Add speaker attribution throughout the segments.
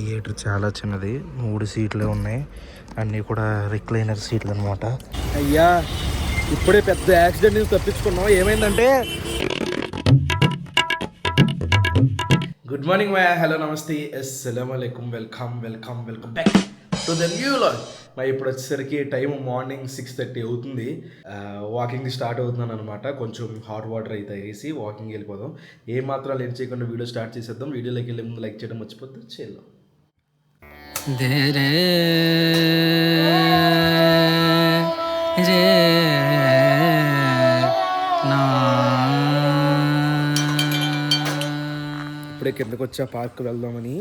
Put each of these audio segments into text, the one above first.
Speaker 1: Theatre చాలా చిన్నది. మూడు సీట్లే ఉన్నాయి. అన్నీ కూడా రిక్లైనర్ సీట్లు అనమాట అయ్యా ఇప్పుడే పెద్ద యాక్సిడెంట్ తప్పించుకున్నాం. ఏమైందంటే? గుడ్ మార్నింగ్ మై హలో నమస్తే అస్సలం అలైకుమ్ welcome welcome welcome back to the new vlog మరి ఇప్పుడు వచ్చేసరికి టైం మార్నింగ్ సిక్స్ థర్టీ అవుతుంది. వాకింగ్ స్టార్ట్ అవుతున్నాను అనమాట కొంచెం హాట్ వాటర్ అయితే తాగేసి వాకింగ్ వెళ్ళిపోదాం. ఏ మాత్రం లేట్ చేయకుండా వీడియో స్టార్ట్ చేసేద్దాం. వీడియోలోకి వెళ్ళే ముందు లైక్ చేయడం మర్చిపోతే చేద్దాం.
Speaker 2: రే నా
Speaker 1: ఇప్పుడే కిందకు వచ్చా పార్క్ వెళ్దామని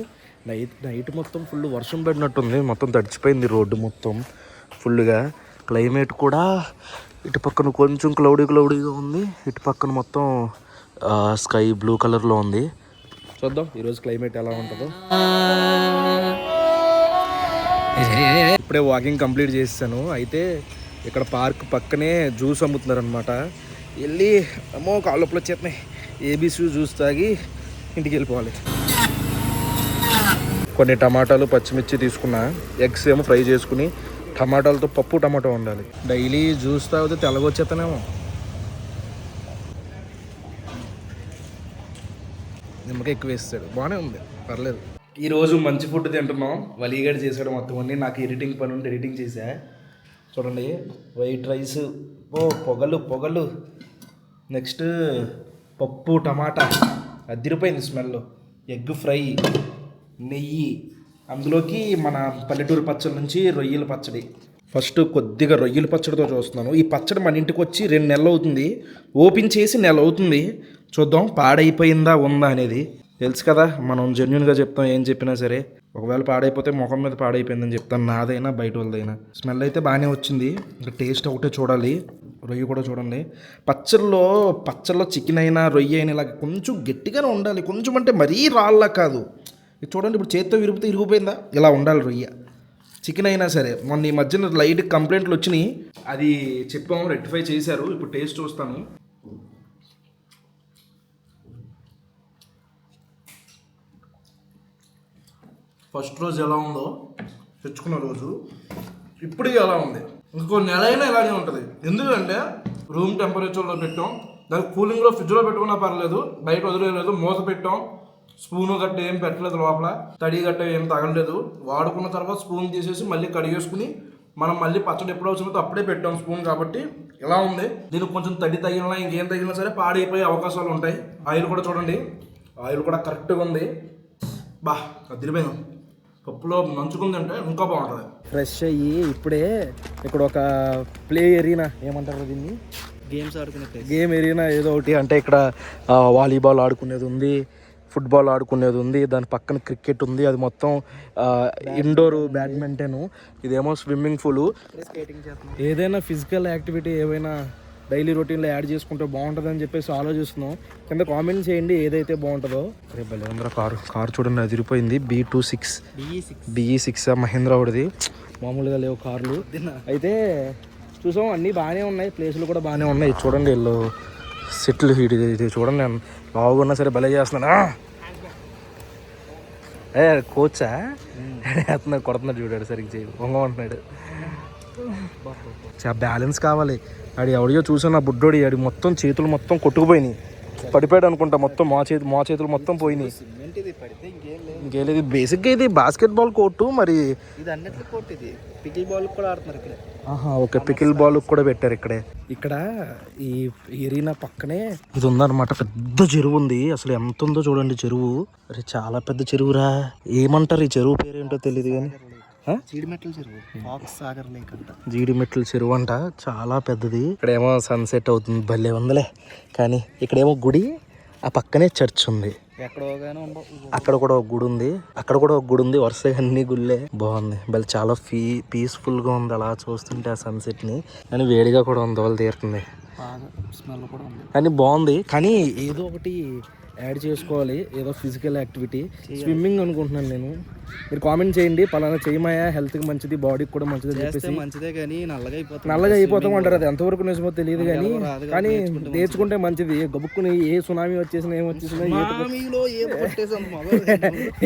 Speaker 1: నైట్ నైట్ మొత్తం ఫుల్ వర్షం పడినట్టుంది. మొత్తం తడిచిపోయింది రోడ్డు మొత్తం ఫుల్గా. క్లైమేట్ కూడా ఇటు పక్కన కొంచెం క్లౌడీ క్లౌడీగా ఉంది. ఇటు పక్కన మొత్తం స్కై బ్లూ కలర్లో ఉంది. చూద్దాం ఈరోజు క్లైమేట్ ఎలా ఉంటుందో. ఇప్పుడే వాకింగ్ కంప్లీట్ చేస్తాను అయితే ఇక్కడ పార్క్ పక్కనే జ్యూస్ అమ్ముతున్నారు అనమాట వెళ్ళి అమ్మో కాళ్ళొప్పులు వచ్చేస్తున్నాయి. ఏబీసీ జ్యూస్ తాగి ఇంటికి వెళ్ళిపోవాలి. కొన్ని టమాటాలు పచ్చిమిర్చి తీసుకున్నా ఎగ్స్ ఏమో ఫ్రై చేసుకుని టమాటాలతో పప్పు టమాటో ఉండాలి డైలీ జ్యూస్ తాగితే తెల్లగొచ్చేతనేమో నిమ్మకాయ ఎక్కువ వేస్తాడు. బాగానే ఉంది. పర్లేదు. ఈరోజు మంచి ఫుడ్ తింటున్నాం. వలీగడ్ చేసాడు మొత్తం అన్ని. నాకు ఎడిటింగ్ పని ఉంటే ఎడిటింగ్ చేసా చూడండి వైట్ రైస్ ఓ పొగలు పొగలు. నెక్స్ట్ పప్పు టమాటా. అదిరిపోయింది స్మెల్ ఎగ్ ఫ్రై నెయ్యి. అందులోకి మన పల్లెటూరు పచ్చడి నుంచి రొయ్యల పచ్చడి. ఫస్ట్ కొద్దిగా రొయ్యల పచ్చడితో చూస్తున్నాను. ఈ పచ్చడి మన ఇంటికి వచ్చి రెండు నెలలు అవుతుంది. ఓపెన్ చేసి నెల అవుతుంది. చూద్దాం పాడైపోయిందా ఉందా అనేది. తెలుసు కదా మనం జెన్యున్గా చెప్తాం ఏం చెప్పినా సరే. ఒకవేళ పాడైపోతే ముఖం మీద పాడైపోయిందని చెప్తాను నాదైనా బయట వాళ్ళదైనా. స్మెల్ అయితే బాగానే వచ్చింది. ఇంకా టేస్ట్ ఒకటే చూడాలి. రొయ్య కూడా చూడండి. పచ్చళ్ళలో పచ్చళ్ళలో చికెన్ అయినా రొయ్య అయినా ఇలా కొంచెం గట్టిగానే ఉండాలి. కొంచెం అంటే మరీ రాళ్ళ కాదు. చూడండి ఇప్పుడు చేత్తో విరిగితే ఇరిగిపోయిందా? ఇలా ఉండాలి రొయ్య. చికెన్ అయినా సరే. మొన్న ఈ మధ్యన లైట్ కంప్లైంట్లు వచ్చినాయి. అది చెప్పాము రెక్టిఫై చేశారు. ఇప్పుడు టేస్ట్ చూస్తాను. ఫస్ట్ రోజు ఎలా ఉందో తెచ్చుకున్న రోజు. ఇప్పుడు ఎలా ఉంది? ఇంకో నెల అయినా ఇలాగే ఉంటుంది. ఎందుకంటే రూమ్ టెంపరేచర్లో పెట్టాం. దానికి కూలింగ్లో ఫ్రిడ్జ్లో పెట్టుకున్నా పర్లేదు. బయట వదిలేదు మూత పెట్టాం. స్పూన్ గట్ట ఏం పెట్టలేదు లోపల. తడి గట్ట ఏం తగలలేదు. వాడుకున్న తర్వాత స్పూన్ తీసేసి మళ్ళీ కడిగేసుకుని మనం మళ్ళీ పచ్చడి ఎప్పుడు అవసరమో అప్పుడే పెట్టాం స్పూన్ కాబట్టి ఎలా ఉంది? దీనికి కొంచెం తడి తగిలినా ఇంకేం తగిలినా సరే పాడైపోయే అవకాశాలు ఉంటాయి. ఆయిల్ కూడా చూడండి. ఆయిల్ కూడా కరెక్ట్గా ఉంది. బా అదిరిపోయింది పప్పులో నంచుకుందంటే ఇంకా బాగుంటుంది. ఫ్రెష్ అయ్యి ఇప్పుడే ఇక్కడ ఒక ప్లే ఎరీనా ఏమంటారు దీన్ని?
Speaker 2: గేమ్స్ ఆడుకునే ప్లేస్
Speaker 1: గేమ్ ఎరీనా ఏదో ఒకటి అంటే ఇక్కడ వాలీబాల్ ఆడుకునేది ఉంది ఫుట్బాల్ ఆడుకునేది ఉంది దాని పక్కన క్రికెట్ ఉంది అది మొత్తం ఇండోర్ బ్యాడ్మింటన్ ఇదేమో స్విమ్మింగ్ పూల్ ఏదైనా ఫిజికల్ యాక్టివిటీ ఏవైనా డైలీ రొటీన్లో యాడ్ చేసుకుంటే బాగుంటుందని చెప్పేసి ఆలోచిస్తున్నాం. కింద కామెంట్ చేయండి ఏదైతే బాగుంటుందో. రేపు ఉందిరా కారు. కారు చూడండి అదిరిపోయింది. B two six.
Speaker 2: BE six.
Speaker 1: Mahindra ఒకటిది. మామూలుగా లేవు కార్లు. అయితే చూసాం అన్నీ బాగానే ఉన్నాయి. ప్లేసులు కూడా బాగానే ఉన్నాయి. చూడండి వీళ్ళు సెట్లు ఇది ఇది చూడండి. నేను లావుగా ఉన్నా సరే భలే చేస్తున్నాను ఆ! ఏ కోచా? అతను కొడుతున్నాడు చూడాడు సరిగ్గా చేయి వంగమంటున్నాడు. చా బ్యాలెన్స్ కావాలి. ఆడి ఎవడియో చూసాను నా బుడ్డోడి ఆడి మొత్తం చేతులు మొత్తం కొట్టుకుపోయినాయి. పడిపోయాడు అనుకుంటా మొత్తం మా చేతి మా చేతులు మొత్తం పోయినాయి.
Speaker 2: ఇంకేం లేదు.
Speaker 1: బేసిక్గా ఇది బాస్కెట్ బాల్ కోర్టు మరి
Speaker 2: పికిల్ బాల్ కూడా ఆడుతున్నారు ఇక్కడ.
Speaker 1: ఆహా ఓకే పికిల్ బాల్ కూడా పెట్టారు ఇక్కడే. ఇక్కడ ఈ ఎరీనా పక్కనే ఇది ఉందన్నమాట. పెద్ద చెరువు ఉంది. అసలు ఎంత ఉందో చూడండి చెరువు. అరే చాలా పెద్ద చెరువురా. ఏమంటారు ఈ చెరువు పేరు ఏంటో తెలియదు కానీ. ఆ?
Speaker 2: జీడిమెట్ల చెరువు ఫాక్స్ సాగర్ లేక్ అంట.
Speaker 1: జీడిమెట్ల చెరువు అంట. చాలా పెద్దది. ఇక్కడేమో సన్సెట్ అవుతుంది. భలే ఉందిలే. కానీ ఇక్కడేమో గుడి ఆ పక్కనే చర్చ్ ఉంది. అక్కడ కూడా ఒక గుడి ఉంది. అక్కడ కూడా ఒక గుడి ఉంది. వరుసగా అన్ని గుళ్ళే. బాగుంది. భలే చాలా ఫీ పీస్ఫుల్గా ఉంది అలా చూస్తుంటే ఆ సన్సెట్ని. కానీ వేడిగా కూడా ఉంది. వాళ్ళు తీరుతుంది కానీ బాగుంది. కానీ ఏదో ఒకటి యాడ్ చేసుకోవాలి ఏదో ఫిజికల్ యాక్టివిటీ స్విమ్మింగ్ అనుకుంటున్నాను నేను. మీరు కామెంట్ చేయండి పలానా చేయమాయా హెల్త్కి మంచిది బాడీకి కూడా మంచిది అని చెప్పేసి.
Speaker 2: మంచిదే కానీ నల్లగా అయిపోతుంది.
Speaker 1: నల్లగా అయిపోతాం అంటారు అది ఎంతవరకు నిజమో తెలియదు కానీ కానీ
Speaker 2: నేర్చుకుంటే
Speaker 1: మంచిది. గబుక్కుని ఏ సునామీ వచ్చేసినా ఏం వచ్చేసినా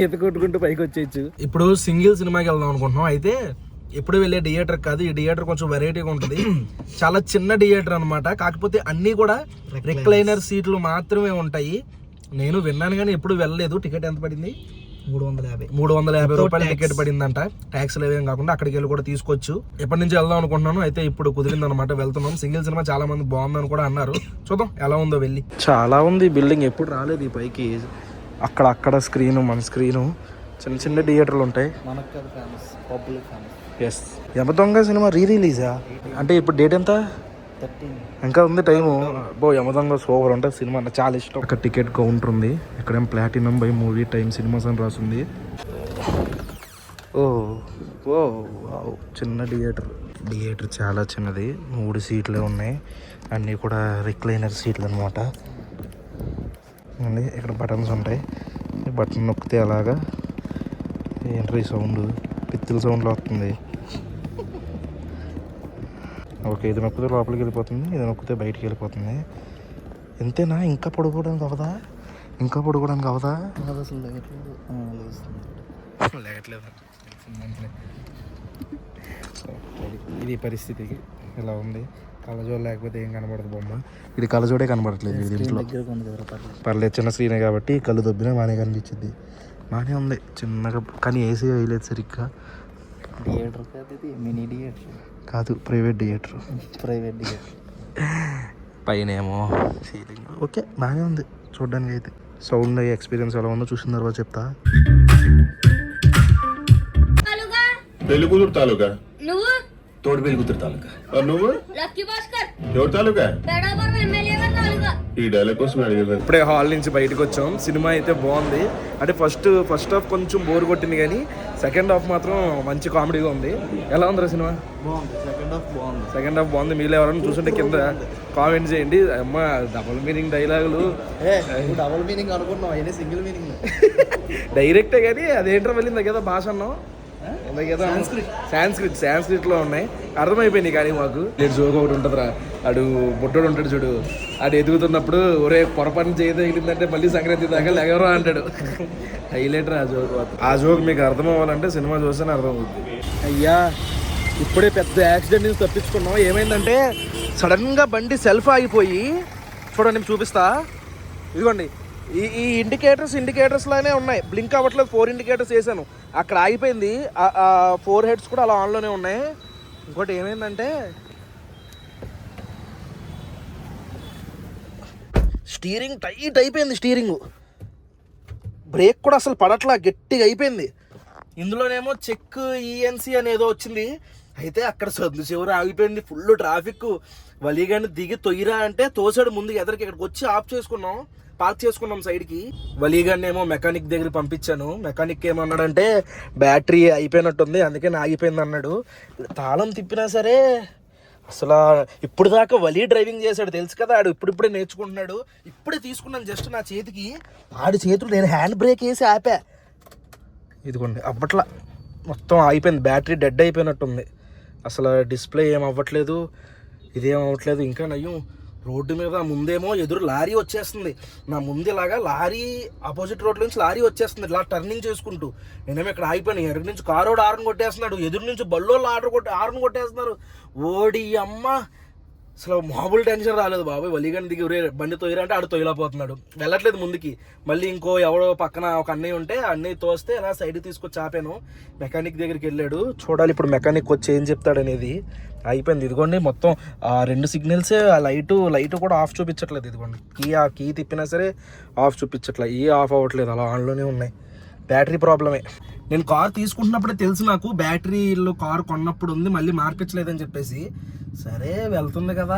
Speaker 1: ఈత కొట్టుకుంటూ పైకి వచ్చేయచ్చు. ఇప్పుడు సింగిల్ సినిమాకి వెళ్దాం అనుకుంటున్నాం. అయితే ఎప్పుడు వెళ్ళే థియేటర్ కాదు ఈ థియేటర్ కొంచెం వెరైటీగా ఉంటుంది. చాలా చిన్న థియేటర్ అన్నమాట. కాకపోతే అన్నీ కూడా రిక్లైనర్ సీట్లు మాత్రమే ఉంటాయి. నేను విన్నాను కానీ ఎప్పుడు వెళ్ళలేదు. టికెట్ ఎంత పడింది?
Speaker 2: మూడు వందల యాభై.
Speaker 1: మూడు వందల యాభై రూపాయల టికెట్ పడిందంట. ట్యాక్స్లు ఏవేం కాకుండా అక్కడికి వెళ్ళి కూడా తీసుకోవచ్చు ఎప్పటి నుంచి వెళ్దాం అనుకుంటున్నాను అయితే ఇప్పుడు కుదిరింది అనమాట వెళ్తున్నాం. సింగిల్ సినిమా చాలా మంది బాగుందని కూడా అన్నారు. చూద్దాం ఎలా ఉందో వెళ్ళి. చాలా ఉంది. బిల్డింగ్ ఎప్పుడు రాలేదు ఈ పైకి. అక్కడ అక్కడ స్క్రీన్ మన స్క్రీను. చిన్న చిన్న థియేటర్లు ఉంటాయి.
Speaker 2: మనకు ఫేమస్
Speaker 1: ఎస్ యమ దొంగ సినిమా రీ రిలీజా అంటే ఇప్పుడు డేట్ ఎంత? ఇంకా ఉంది టైము. బో యమదొంగ సూపర్ ఉంటుంది సినిమా. అంటే చాలా ఇష్టం. అక్కడ టికెట్ కౌంటర్ ఉంది. ఇక్కడేం platinum by movie time cinemas అని రాసింది. ఓ ఓ వావ్, చిన్న థియేటర్. థియేటర్ చాలా చిన్నది. మూడు సీట్లే ఉన్నాయి. అన్నీ కూడా రిక్లైనర్ సీట్లు అనమాట ఇక్కడ బటన్స్ ఉంటాయి. ఈ బటన్ నొక్కితే అలాగా. Entry sound? పిత్తుల సౌండ్లో వస్తుంది. ఓకే ఇది నొక్కితే లోపలికి వెళ్ళిపోతుంది ఇది నొక్కితే బయటికి వెళ్ళిపోతుంది. ఎంతేనా ఇంకా పడుకోవడానికి అవదా? ఇంకా పడుకోవడానికి అవదా?
Speaker 2: అది అసలు
Speaker 1: ఇది పరిస్థితికి ఇలా ఉంది. కళ్ళజోడు లేకపోతే ఏం కనబడదు బొమ్మ. ఇది కళ్ళజోడే కనబడట్లేదు ఇది ఇంట్లో.
Speaker 2: పర్లేదు.
Speaker 1: చిన్న స్క్రీనే కాబట్టి కళ్ళు దొబ్బినా బాగానే కనిపించింది. బాగానే ఉంది. చిన్నగా కానీ ఏసీ వేయలేదు సరిగ్గా.
Speaker 2: థియేటర్ కాదు ఇది మినీ థియేటర్
Speaker 1: కాదు ప్రైవేట్ థియేటర్
Speaker 2: ప్రైవేట్ థియేటర్
Speaker 1: పైన ఏమో సీలింగ్ ఓకే బాగానే ఉంది. చూడడానికి అయితే సౌండ్ ఎక్స్పీరియన్స్ ఎలా ఉందో చూసిన తర్వాత చెప్తా.
Speaker 3: తాలూకా?
Speaker 4: పెళ్ళికూతురు తాలూకా?
Speaker 3: నువ్వు?
Speaker 4: తోడు పెళ్ళికూతురు తాలూకా? నువ్వు
Speaker 3: లక్కీ భాస్కర్?
Speaker 4: ఎవరు తాలూకా? ఈ డైలాగ్ కోసం అడిగారు
Speaker 1: ఇప్పుడే హాల్ నుంచి బయటకు వచ్చాం. సినిమా అయితే బాగుంది. అంటే ఫస్ట్ ఫస్ట్ హాఫ్ కొంచెం బోర్ కొట్టింది కానీ సెకండ్ హాఫ్ మాత్రం మంచి కామెడీగా ఉంది. ఎలా ఉందిరా సినిమా?
Speaker 2: బాగుంది. సెకండ్ హాఫ్ బాగుంది.
Speaker 1: సెకండ్ హాఫ్ బాగుంది. మీరు ఎవరైనా చూస్తుంటే కింద కామెంట్ చేయండి. అమ్మ డబుల్ మీనింగ్ డైలాగులు
Speaker 2: ఏ డబుల్ మీనింగ్ అనుకున్నాం అయినా సింగిల్ మీనింగ్
Speaker 1: డైరెక్టే కానీ అదేంటో వెళ్ళింది కదా భాష అన్నాం సాంస్క్రిట్ సాంస్క్రిట్లో ఉన్నాయి. అర్థమైపోయింది కానీ మాకు. లేడు జోక్ ఒకటి ఉంటుందిరా. అడు బుడ్డోడు ఉంటాడు చూడు. ఆడు ఎదుగుతున్నప్పుడు ఒరే పొరపాటు చేయి తగిలిందంటే మళ్ళీ సంక్రాంతి దాకా లెగవరా అంటాడు. హైలైట్ ఆ జోక్ ఆ జోక్ మీకు అర్థం అవ్వాలంటే సినిమా చూస్తేనే అర్థం అవుతుంది అయ్యా ఇప్పుడే పెద్ద యాక్సిడెంట్ నుంచి తప్పించుకున్నాం. ఏమైందంటే సడన్గా బండి సెల్ఫ్ ఆగిపోయి చూడండి నేను చూపిస్తా. ఇదిగోండి. ఈ ఈ ఇండికేటర్స్ ఇండికేటర్స్ లానే ఉన్నాయి. బ్లింక్ అవ్వట్లేదు ఫోర్ ఇండికేటర్స్ వేసాను అక్కడ ఆగిపోయింది. ఫోర్ హెడ్స్ కూడా అలా ఆన్లోనే ఉన్నాయి. ఇంకోటి ఏమైందంటే స్టీరింగ్ టైట్ అయిపోయింది స్టీరింగ్ బ్రేక్ కూడా అసలు పడట్లా గట్టిగా అయిపోయింది. ఇందులోనేమో చెక్ ఈఎన్సి అనేదో వచ్చింది. అయితే అక్కడ సర్దు చివర ఆగిపోయింది ఫుల్ ట్రాఫిక్ వలీగాని దిగి తొయ్యిరా అంటే తోసాడు ముందు ఎదరికి ఇక్కడికి వచ్చి ఆఫ్ చేసుకున్నాం. పార్క్ చేసుకున్నాం సైడ్కి వలీగాన్ని ఏమో మెకానిక్ దగ్గర పంపించాను. మెకానిక్ ఏమన్నాడంటే బ్యాటరీ అయిపోయినట్టుంది అందుకే నా ఆగిపోయింది అన్నాడు. తాళం తిప్పినా సరే అసలు ఇప్పుడు దాకా వలీ డ్రైవింగ్ చేశాడు. తెలుసు కదా ఆడు ఇప్పుడిప్పుడే నేర్చుకుంటున్నాడు. ఇప్పుడే తీసుకున్నాను జస్ట్ నా చేతికి. ఆడి చేతులు నేను హ్యాండ్ బ్రేక్ వేసి ఆపా. ఇదిగోండి అప్పట్లా మొత్తం అయిపోయింది బ్యాటరీ డెడ్ అయిపోయినట్టుంది. అసలు డిస్ప్లే ఏం అవ్వట్లేదు ఇదేం అవ్వట్లేదు ఇంకా నయ్యం. రోడ్డు మీద ముందేమో ఎదురు లారీ వచ్చేస్తుంది. నా ముందు ఇలాగా లారీ ఆపోజిట్ రోడ్ నుంచి లారీ వచ్చేస్తుంది. ఇలా టర్నింగ్ చేసుకుంటూ. నేనేమో ఇక్కడ ఆగిపోయాను. ఎరుగు నుంచి కారోడు ఆరును కొట్టేస్తున్నాడు. ఎదురు నుంచి బల్లోళ్ళు ఆర్డర్ కొట్టి ఆరును కొట్టేస్తున్నారు. ఓడి అమ్మ! అసలు మామూలు టెన్షన్ రాలేదు బాబాయ్. వలిగని దిగి ఊరే బండి తోయిరా అంటే ఆడు తొయ్యలేకపోతున్నాడు వెళ్ళట్లేదు ముందుకి. మళ్ళీ ఇంకో ఎవడో పక్కన ఒక అన్నయ్య ఉంటే ఆ అన్నయ్య తోస్తే అలా సైడ్ తీసుకొచ్చి ఆపాను. మెకానిక్ దగ్గరికి వెళ్ళాడు. చూడాలి ఇప్పుడు మెకానిక్ వచ్చి ఏం చెప్తాడు అనేది అయిపోయింది. ఇదిగోండి మొత్తం ఆ రెండు సిగ్నల్స్ ఆ లైట్ లైట్ కూడా ఆఫ్ చూపించట్లేదు ఇదిగోండి. కీ ఆ కీ తిప్పినా సరే ఆఫ్ చూపించట్లేదు. ఏ ఆఫ్ అవ్వట్లేదు అలా ఆన్లోనే ఉన్నాయి. బ్యాటరీ ప్రాబ్లమే. నేను కార్ తీసుకుంటున్నప్పుడే తెలుసు నాకు బ్యాటరీలో కార్ కొన్నప్పుడు ఉంది మళ్ళీ మార్పించలేదని చెప్పేసి. సరే వెళ్తుంది కదా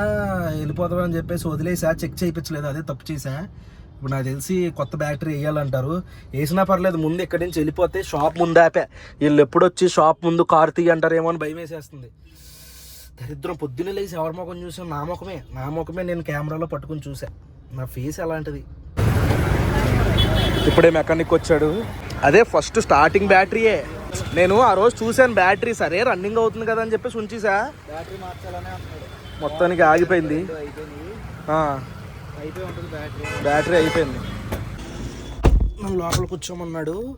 Speaker 1: వెళ్ళిపోతామని చెప్పేసి వదిలేసా చెక్ చేయించలేదు అదే తప్పు చేసా. ఇప్పుడు నాకు తెలిసి కొత్త బ్యాటరీ వేయాలంటారు. వేసినా పర్లేదు ముందు ఇక్కడి నుంచి వెళ్ళిపోతే షాప్ ముందు ఆపే. వీళ్ళు ఎప్పుడు వచ్చి షాప్ ముందు కార్ తీయంటారేమో అని భయం వేసేస్తుంది. దరిద్రం. పొద్దున్నే లేచి ఎవరి ముఖం చూసాను నా ముఖమే. నా ముఖమే నేను కెమెరాలో పట్టుకుని చూసా. నా ఫేస్ అలాంటిది ఇప్పుడే మెకానిక్ వచ్చాడు. అదే ఫస్ట్ స్టార్టింగ్ బ్యాటరీయే నేను ఆ రోజు చూశాను బ్యాటరీ సరే రన్నింగ్ అవుతుంది కదా అని చెప్పేసి ఉంచేసా.
Speaker 2: బ్యాటరీ మార్చాలనే అంటున్నాడు.
Speaker 1: మొత్తానికి ఆగిపోయింది.
Speaker 2: బ్యాటరీ
Speaker 1: బ్యాటరీ అయిపోయింది. నన్ను లోపల కూర్చోమన్నాడు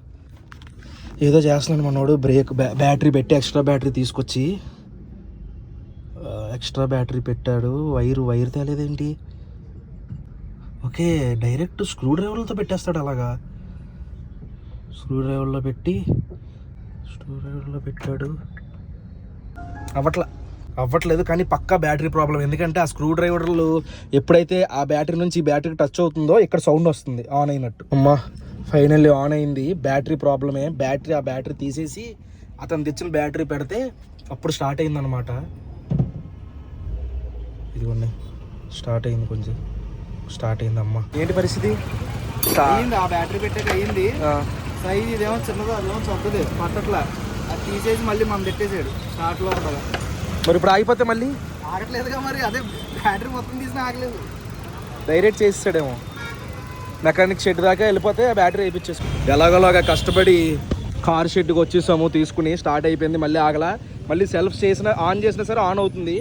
Speaker 1: ఏదో చేస్తున్నాడు మనోడు. బ్రేక్ బ్యా- బ్యాటరీ పెట్టి ఎక్స్ట్రా బ్యాటరీ తీసుకొచ్చి. ఎక్స్ట్రా బ్యాటరీ పెట్టాడు. వైరు వైర్ తేలేదేంటి? ఓకే డైరెక్ట్ స్క్రూ డ్రైవర్లతో పెట్టేస్తాడు అలాగా. స్క్రూ డ్రైవర్లో పెట్టి స్క్రూ డ్రైవర్లో పెట్టాడు. అవ్వట్ల అవ్వట్లేదు కానీ పక్కా బ్యాటరీ ప్రాబ్లం. ఎందుకంటే ఆ స్క్రూ డ్రైవర్లు ఎప్పుడైతే ఆ బ్యాటరీ నుంచి బ్యాటరీ టచ్ అవుతుందో ఇక్కడ సౌండ్ వస్తుంది ఆన్ అయినట్టు. అమ్మా ఫైనల్లీ ఆన్ అయింది. బ్యాటరీ ప్రాబ్లమే. బ్యాటరీ ఆ బ్యాటరీ తీసేసి అతను తెచ్చిన బ్యాటరీ పెడితే అప్పుడు స్టార్ట్ అయిందనమాట ఇదిగోండి స్టార్ట్ అయింది కొంచెం. స్టార్ట్ అయింది అమ్మా. ఏంటి పరిస్థితి?
Speaker 2: ఆ బ్యాటరీ పెట్టాక అయ్యింది. సైజ్ ఇదేమో చిన్నది అదేమో చొక్కది పట్టట్లా. అది తీసేసి మళ్ళీ మనం పెట్టేసాడు స్టార్ట్లో ఉండగా
Speaker 1: మరి ఇప్పుడు ఆగిపోతే మళ్ళీ?
Speaker 2: ఆగట్లేదుగా మరి అదే బ్యాటరీ మొత్తం తీసిన ఆగలేదు.
Speaker 1: డైరెక్ట్ చేస్తాడేమో మెకానిక్ షెడ్ దాకా వెళ్ళిపోతే ఆ బ్యాటరీ వేయించేసు ఎలాగోలాగా కష్టపడి కార్ షెడ్కి వచ్చేసాము తీసుకుని స్టార్ట్ అయిపోయింది మళ్ళీ ఆగలా. మళ్ళీ సెల్ఫ్ చేసిన ఆన్ చేసినా సరే ఆన్ అవుతుంది.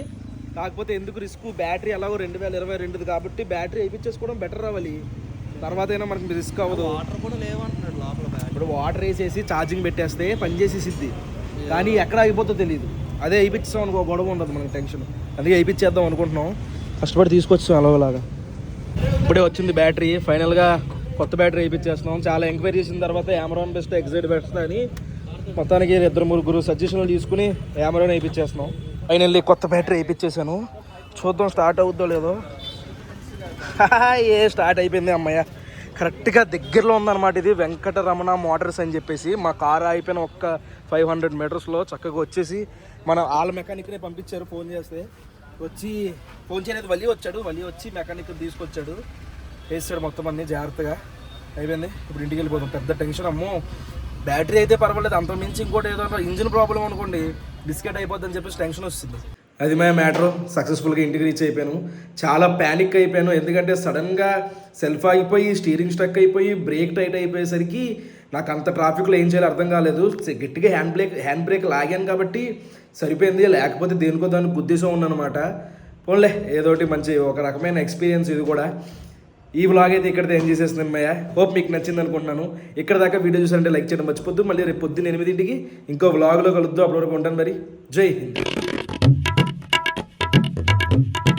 Speaker 1: కాకపోతే ఎందుకు రిస్క్? బ్యాటరీ ఎలాగో రెండు వేల ఇరవై రెండుది కాబట్టి బ్యాటరీ వేయించేసుకోవడం బెటర్ రావాలి తర్వాత అయినా మనకి రిస్క్ అవ్వదు.
Speaker 2: వాటర్ కూడా లేవంటున్నాడు లోపల
Speaker 1: ఇప్పుడు వాటర్ వేసేసి ఛార్జింగ్ పెట్టేస్తే పని చేసేసిద్ది. కానీ ఎక్కడ అయిపోతుందో తెలియదు అదే వేయించాం అనుకో గొడవ ఉండదు మనకి టెన్షన్ అందుకే వేయించేద్దాం అనుకుంటున్నాం. కష్టపడి తీసుకొచ్చాం అలాగలాగా ఇప్పుడే వచ్చింది బ్యాటరీ ఫైనల్గా కొత్త బ్యాటరీ వేయించేస్తున్నాం. చాలా ఎంక్వైరీ చేసిన తర్వాత యామరాన్ బెస్ట్ ఎగ్జైట్ బెస్ట్ అని మొత్తానికి ఇద్దరు ముగ్గురు సజెషన్లు తీసుకుని యామరాన్ వేయించేస్తున్నాం. ఫైనల్లీ కొత్త బ్యాటరీ వేయించేసాను. చూద్దాం స్టార్ట్ అవుద్దో లేదో. ఏ స్టార్ట్ అయిపోయింది అమ్మయ్య. కరెక్ట్గా దగ్గరలో ఉందన్నమాట ఇది. వెంకటరమణ మోటార్స్ అని చెప్పేసి మా కార్ అయిపోయిన ఒక్క ఫైవ్ హండ్రెడ్ మీటర్స్లో చక్కగా వచ్చేసి మన వాళ్ళ మెకానిక్నే పంపించారు ఫోన్ చేస్తే. వచ్చి ఫోన్ చేయలేదు. వలి వచ్చాడు. వలి వచ్చి మెకానిక్ తీసుకొచ్చాడు. వేసాడు మొత్తం అన్ని జాగ్రత్తగా. అయిపోయింది. ఇప్పుడు ఇంటికి వెళ్ళిపోతాం పెద్ద టెన్షన్ అమ్మో. బ్యాటరీ అయితే పర్వాలేదు. అంత మించి ఇంకోటి ఏదో ఇంజిన్ ప్రాబ్లం అనుకోండి. బిస్కెట్ అయిపోద్దని చెప్పేసి టెన్షన్ వస్తుంది. అది మా మ్యాటర్ సక్సెస్ఫుల్గా ఇంటికి రీచ్ అయిపోయాను. చాలా ప్యానిక్ అయిపోయాను. ఎందుకంటే సడన్గా సెల్ఫ్ అయిపోయి స్టీరింగ్ స్ట్రక్ అయిపోయి బ్రేక్ టైట్ అయిపోయేసరికి నాకు అంత ట్రాఫిక్లో ఏం చేయాలో అర్థం కాలేదు. గట్టిగా హ్యాండ్ బ్రేక్ హ్యాండ్ బ్రేక్ లాగాను కాబట్టి సరిపోయింది. లేకపోతే దేనికో దానికి గుద్దేశం ఉందన్నమాట. పోన్లే ఏదోటి మంచి ఒక రకమైన ఎక్స్పీరియన్స్ ఇది కూడా. ఈ వ్లాగ్ అయితే ఇక్కడ ఏం చేసేస్తుంది అమ్మయ్య. హోప్ మీకు నచ్చింది అనుకుంటున్నాను. ఇక్కడ దాకా వీడియో చూసారంటే లైక్ చేయడం మర్చిపోద్దు. మళ్ళీ రేపు పొద్దున్న ఎనిమిదింటికి ఇంకో వ్లాగ్లో కలుద్దు. అప్పటి వరకు ఉంటాను మరి. జై హింద్.